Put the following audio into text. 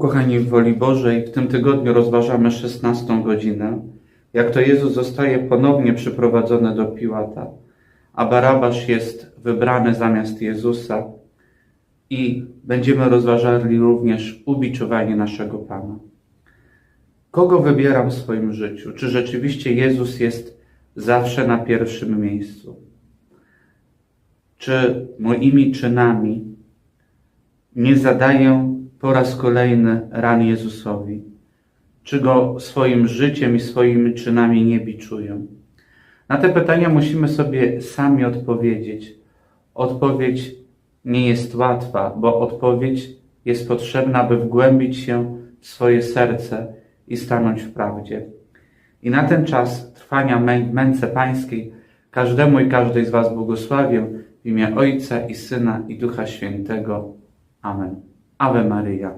Kochani w woli Bożej, w tym tygodniu rozważamy 16 godzinę, jak to Jezus zostaje ponownie przyprowadzony do Piłata, a Barabasz jest wybrany zamiast Jezusa i będziemy rozważali również ubiczowanie naszego Pana. Kogo wybieram w swoim życiu? Czy rzeczywiście Jezus jest zawsze na pierwszym miejscu? Czy moimi czynami nie zadaję po raz kolejny ran Jezusowi? Czy go swoim życiem i swoimi czynami nie biczuję? Na te pytania musimy sobie sami odpowiedzieć. Odpowiedź nie jest łatwa, bo odpowiedź jest potrzebna, by wgłębić się w swoje serce i stanąć w prawdzie. I na ten czas trwania mę- męce pańskiej każdemu i każdej z Was błogosławię w imię Ojca i Syna i Ducha Świętego. Amen. Ave María.